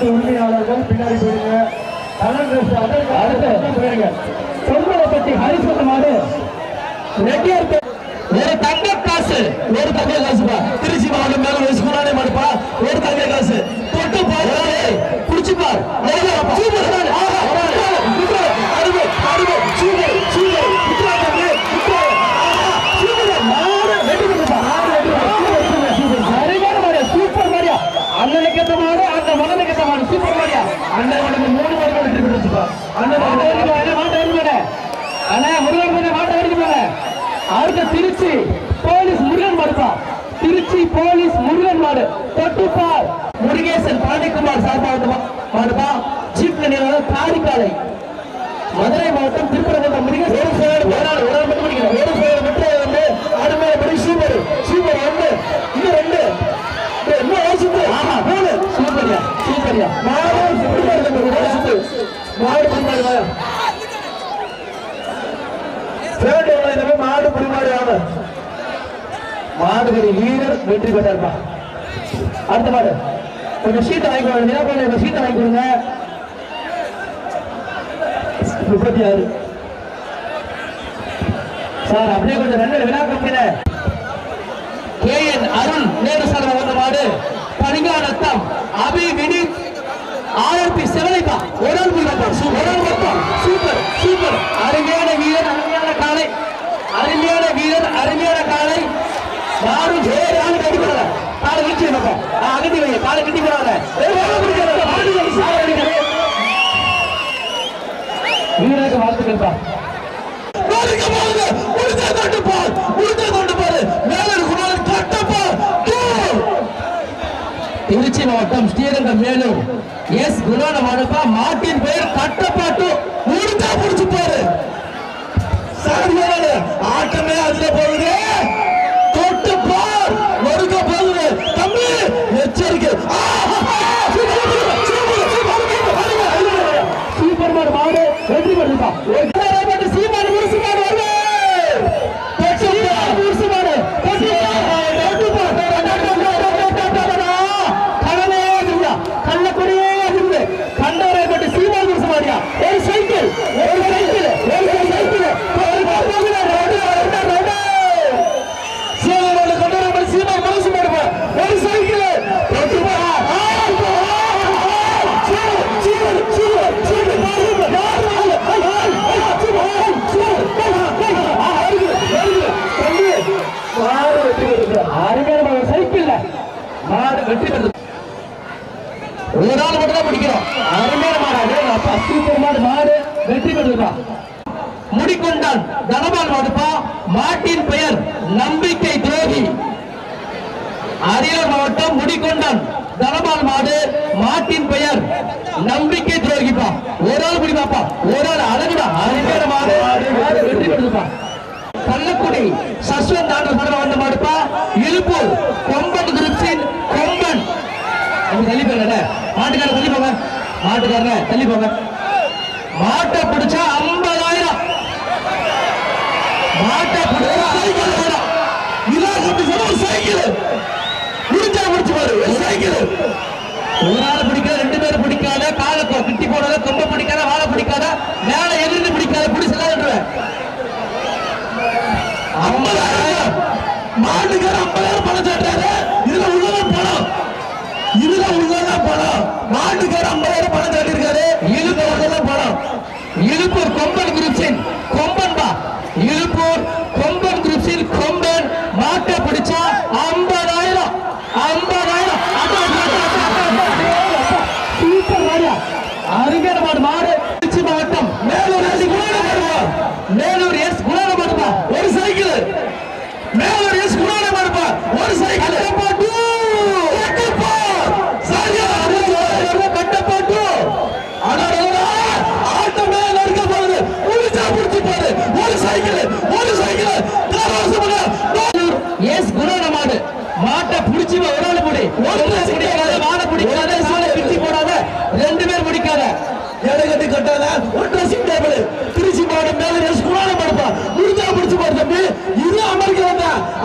பத்து உரிமையாளர்கள் பின்னாடி போயிருங்க தொங்கலப்பட்டி ஹரிசுத்தமாடு ரெட்டியார் ஒரு தங்க காசு வேறு தங்க காசுப்பா. திருச்சி மாவட்டம் மேல வயசுக்குள்ளானே மாடுப்பா. ஒரு தங்க அடுத்த திருச்சி போலீஸ் முருகன் மருப்பா திருச்சி போலீஸ் முருகன் மாடு. தொட்டுப்பார் முருகேசன் பாண்டிக்குமார் சார்பாக மாடுபா சீப் நிலையம் காரிக்காலை. மதுரை மாவட்டம் திருப்பரங்குன்றம் முருகேசன். மாடு மாடு மாடு பிடிமாடு மாடுகளின் வீரர் வெற்றி பெற்றார்பா அடுத்த மாடு கொஞ்சம் சீட்டை வாங்கி கொடுங்க. தினா வாங்கி கொடுங்க. முப்பத்தி ஆறு. சார் அப்படியே கொஞ்சம் ரெண்டு வினா கொடுத்தீங்க K N Arul Nehru sir வந்த மாடு பரிகாரத்தம் அபி வினி ஆர்பி செவனைப்பா ஒரு ஆள் சூப்பர். Super super. அருமையான வீரர். அருமையான வீரர் அருமையான காலை. யாரும் ஜெயரான்னு கட்டி போறாங்க காலை வீச்சு பக்கம் அகட்டி வைங்க காலை கட்டி போறாங்க வீரருக்கு வாழ்த்துக்கள் பா. உடுத்த தொட்டு போல் உடுத்த தொட்டு மேல திருச்சி மாவட்டம் ஸ்ரீரங்கம் மேலும் எஸ் குணான மனுப்பா மாட்டின் பெயர் கட்டப்பாட்டு. முடிச்சா முடிச்சு போரு. சார் நேரத்தில் போகுது தொட்டு பார் மறுக்க போகுது தம்பி எச்சரிக்கை சூப்பர் மாடு வெற்றி பெற்றுதான் ಅಶ್ವಿನ್ ಆಟವನ್ನು ಮಾಡಪ್ಪ ಇರುಪು ಕೊಂಬನ್ ಗುರುಪ್ಸಿನ್ ಕೊಂಬನ್ ಅವ್ರು ತಲ್ಲಿಬೇಡ மாட்டுக்கார தள்ளி போங்க மாட்டுக்கார தள்ளி போங்க மாட்டை பிடிச்சா ஐம்பதாயிரம். மாட்டை பிடிச்சா ஐம்பதாயிரம் இலாசத்து சைக்கிள். முடிச்சா முடிச்சு பாரு சைக்கிள். ஒரு நாள் பிடிக்க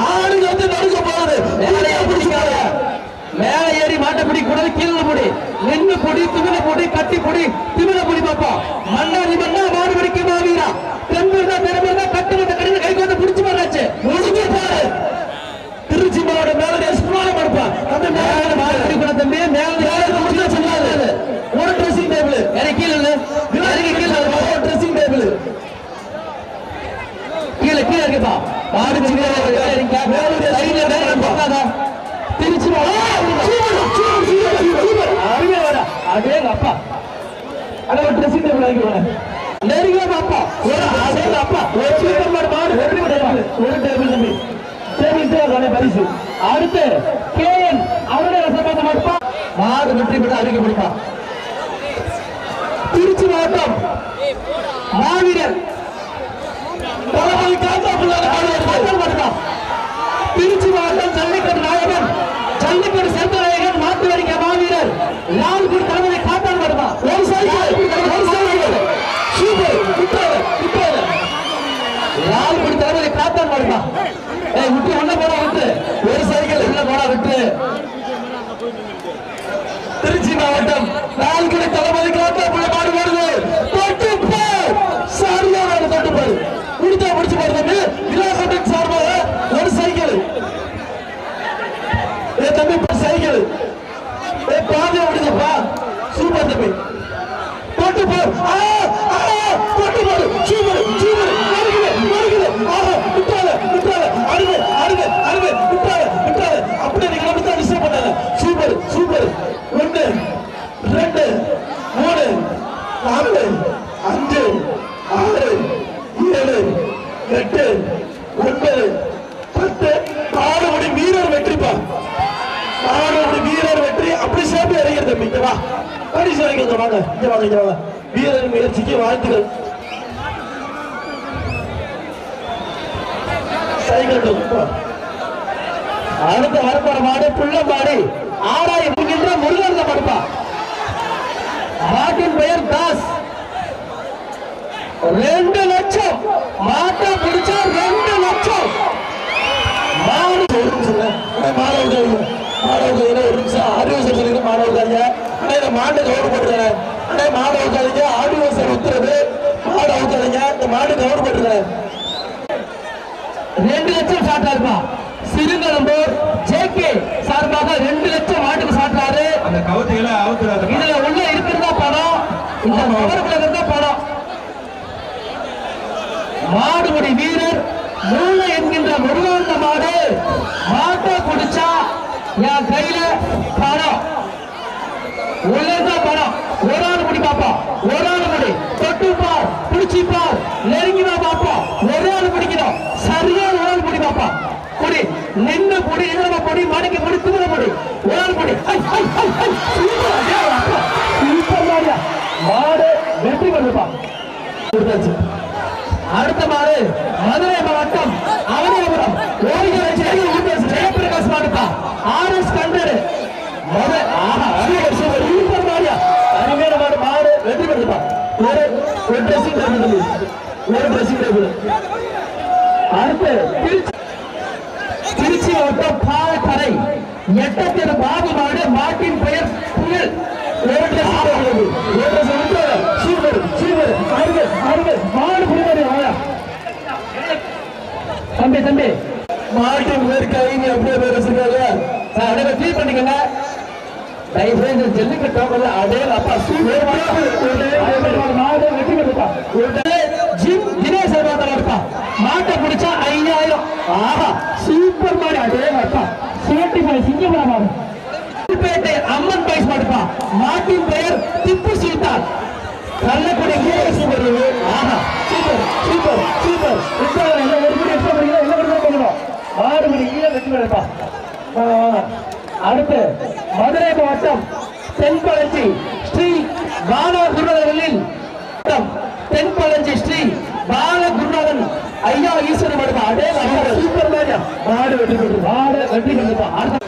ஆடு கத்து கட்டி பிடி திமில பிடி பாப்பா. மன்னாரி மன்னா மாடு பிடிக்க மாவீரா. தென்பெருந்தா தெருமெருந்தா கட்டு கட்ட கடையில் கைக்கு வந்து பிடிச்சு மாறாச்சு முடிஞ்சு பாரு. திருச்சி மாவட்டம் மேல சுமாரம் எடுப்பா அந்த மேல மாடு பிடிக்கூட மேல அதே அப்பா. அட ஒரு ட்ரெஸ்ஸிங் டேபிள் வாங்கிக்கோங்க. நெருங்கிய அப்பா ஒரு அதே அப்பா ஒரு சூப்பர் மாடு. மாடு ஒரு டேபிள் ஒரு டேபிள் தம்பி. டேபிள் தேவை பரிசு. அடுத்து கேஎன் அவருடைய ரசபாத மாட்டா மாடு வெற்றி பெற்று அறிக்கை கொடுப்பா திருச்சி மாவட்டம். மாவீரர் தளபதி காந்தாப்புள்ளார் அவர்கள் மாடுதான் திருச்சி மாவட்டம் ஜல்லிக்கட்டு நாயகன். ஜல்லிக்கட்டு சேர்ந்த நாயகன் மாட்டு வரிக்க மாவீரர். லால்குடி தலைமை காட்டான் வருமா ஒரு சைக்கிள் ஒரு சைக்கிள் சூப்பர் விட்டாரு விட்டாரு லால்குடி தலைமை காட்டான் வருமா ஏய் விட்டு உள்ள போடா விட்டு ஒரு சைக்கிள் உள்ள போடா விட்டு திருச்சி மாவட்டம் லால்குடி தளபதி காட்டான் மாடு வருது தொட்டு பார் சரியான தொட்டு பாரு முடித்தா முடிச்சு பாருங்க விலாசத்தின் சார்பாக ஒரு சைக்கிள் ஏ தம்பி இப்ப சைக்கிள் ஏ பாதி விடுங்கப்பா சூப்பர் தம்பி தொட்டு பார் ஆ ஆ தொட்டு பார் சூப்பர் சூப்பர் வருகுது வருகுது ஆஹா விட்டால விட்டால அருமை அருமை அருமை விட்டால விட்டால அப்படியே நீங்க நம்ம தான் டிஸ்டர்ப் பண்ணாத சூப்பர் சூப்பர் ஒன்று ரெண்டு மூணு நாலு அஞ்சு ஆறு ஏழு எட்டு ஒன்பது பத்து. ஆறுபடி வீரர் வெற்றிப்பா ஆறுபடி வீரர் வெற்றி. அப்படி சேர்த்து இறங்கிற தம்பி. இங்க வா. பரிசு வாங்க. இங்க வாங்க இங்க வாங்க. வீரர் முயற்சிக்கு வாழ்த்துக்கள் சைக்கிள் அடுத்த வரப்போற மாடு புள்ளம்பாடி. ஆறாயிரம் என்கின்ற முருகன் மடுப்பா மாட்டின் பெயர் தாஸ். ரெண்டு லட்சம். மாட்டை பிடிச்சா ரெண்டு லட்சம். மாடு மாணவர்கள் மாணவர்கள் ஒரு நிமிஷம் ஆடியோசர் சொல்லிட்டு மாணவர்கள் இந்த மாட்டை கவர் பண்ணுறேன் அண்ணே மாடு அவுக்காதீங்க ஆடியோசர் உத்தரவு மாடு அவுக்காதீங்க இந்த மாடு ரெண்டு லட்சம் மாடு குடிச்சா என் கையில பணம். உள்ளதான் பணம். ஒரு ஆள் முடி பாப்பா. ஒரு ஆள் முடி. தொட்டு பார் பிடிச்சி பார் நெருங்கி பாப்பா. ஒரு ஆள் பிடிக்கணும் சரியா ஒரு ஆள் முடி பாப்பா. குடி. நின்று குடி. எதிரமா பொடி மடக்கி பொடி துமுற பொடி ஒரு ஆள் பொடி மாடு. வெற்றி கொண்டுப்பா அடுத்த மாடு மதுரை மாவட்டம் அவனியபுரம் ஓய்வு ஜெயபிரகாஷ் மாடுப்பா ஆர் எஸ் கண்டரு மதுரை ஆஹா சூப்பர் சூப்பர் சூப்பர் மாடியா அருமையான மாடு மாடு வெற்றி பெற்றுப்பா ஒரு ஒரு ட்ரெஸ்ஸிங் டேபிள் ஒரு ட்ரெஸ்ஸிங் டேபிள் அடுத்து திருச்சி திருச்சி மாவட்டம் பாலக்கரை. எட்டத்தின் பாபு மாட்டின் பெயர் புயல். ஒரு dress உள்ளது. ஒரு மாடு புரிவது தம்பி தம்பி. மாட்டின் பேர் கைங்க அப்படியே பேர் வச்சிருக்காங்க. சார் ஃபீல் பண்ணிக்கங்க. தயவு செய்து ஜல்லிக்கட்டு அதே அப்பா சூப்பர் மாடு வெற்றி பெற்றுப்பா ஜிம் தினேஷ் இருப்பா மாட்டை பிடிச்சா ஐயாயிரம் ஆஹா சூப்பர் மாடு அதே அப்பா சேட்டி மாடு சிங்கமரா மாடு புதுப்பேட்டை அம்மன் பைஸ் மாடுப்பா மாட்டின் பெயர் திப்பு சுல்தான் கள்ளக்குடி சூப்பர் ஆஹா சூப்பர் சூப்பர் சூப்பர் எக்ஸ்ட்ரா என்ன ஒரு மணி எக்ஸ்ட்ரா பண்ணீங்க என்ன பண்ணி பண்ணணும் ஆறு அடுத்து மதுரை மாவட்டம் தென்பழஞ்சி ஸ்ரீ பாலா குருநாதர்களில் தென்பழஞ்சி ஸ்ரீ பால குருநாதன் ஐயா ஈஸ்வரன் மாடுப்பா அதே சூப்பர். மேரியா மாடு வெற்றி பெற்று மாடு வெற்றி அடுத்த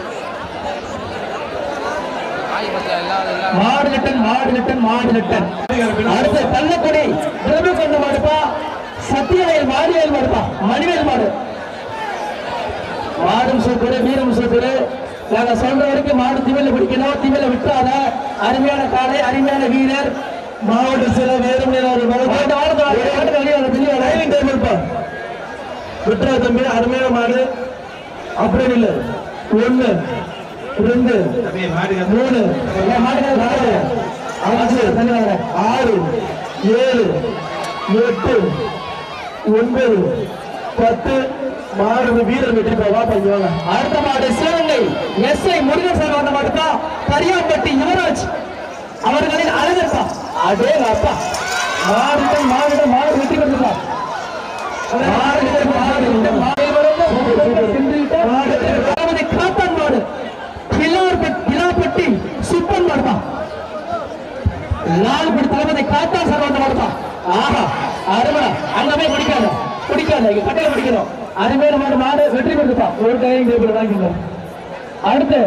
மாடு லட்டன் மாடு லட்டன் மாடு லட்டன் அடுத்து கள்ளக்குடி பிரபு கொண்டு மாடுப்பா சத்தியவேல் மாடிவேல் மாடுப்பா மணிவேல் மாடு. மாடும் சூப்பரு வீரம் சூப்பரு. நாங்க சொல்ற வரைக்கும் மாடு திமில பிடிக்கணும். திமில விட்டுறாத அருமையான காலை அருமையான வீரர். மாவட்ட சில வேறும் விட்டுறா தம்பி அருமையான மாடு. அப்படி இல்லை. ஒண்ணு ரெண்டு மூணு அஞ்சு ஆறு ஏழு எட்டு ஒன்பது பத்து மாடு வீரர் வெற்றி போவா பண்ணுவாங்க அடுத்த மாடு Sivaganga S I Murugan sir வந்த மாடு தான். கரியாம்பட்டி யுவராஜ் அவர்களின் அழகப்பா அதே அப்பா மாடுகள் மாடுகள் மாடு வெற்றி பெற்றுப்பா மாடுகள் மாடுகள் மாடு காத்தான் மாடு பிலார்பட் பிலாப்பட்டி சுப்பன் மாடுப்பா நாலு படி தளபதி காத்தான் சார் வந்த மாடுப்பா ஆஹா அருமை. அங்க போய் குடிக்காத கட்டையில குடிக்கணும் அருமையான மாடு மாடு வெற்றி பெற்றுப்பா ஒரு கையை இங்க வாங்கிக்கணும் அடுத்து.